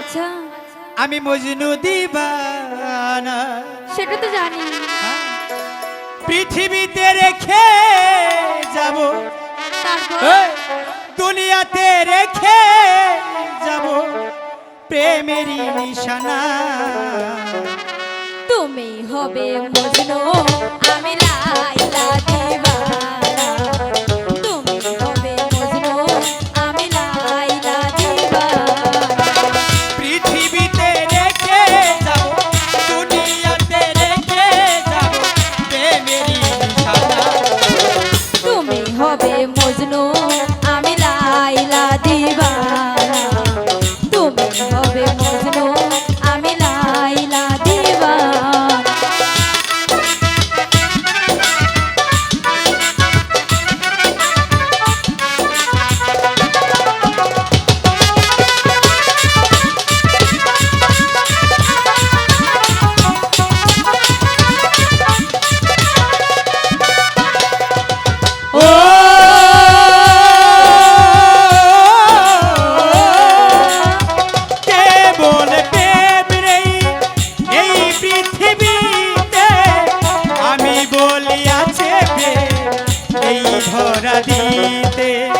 আচ্ছা। আমি মজনু দিবানা। সেটা তো জানি। হ্যাঁ। পৃথিবীতে রেখে যাব। দুনিয়াতে রেখে যাব। প্রেমের নিশানা। তুমি হবে মজনু আমি লাইলা দিবা no সারা দিতে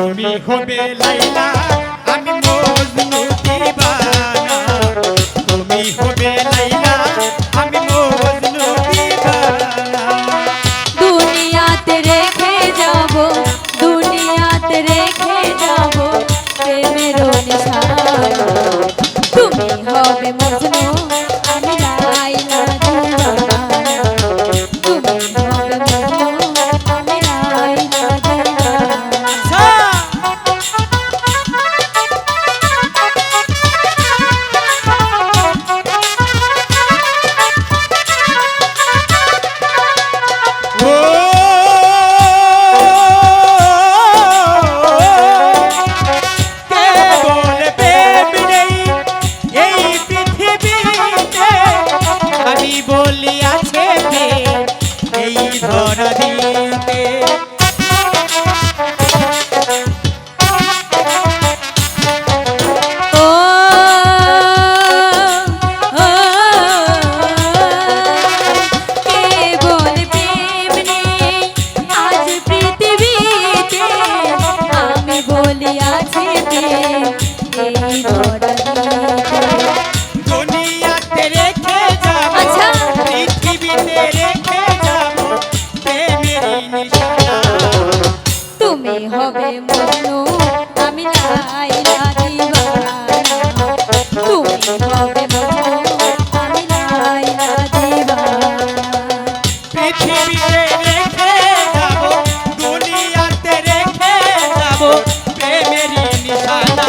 তুমি হবে লাইলা। ধরা দিতে। বলি আছে এই ধরা হবে মনু, আমি লাই লাদি তুমি হবে মনু, আমি লাই লাদি দুনিয়াতে রেখে যাব, প্রেমেরই নিশানা।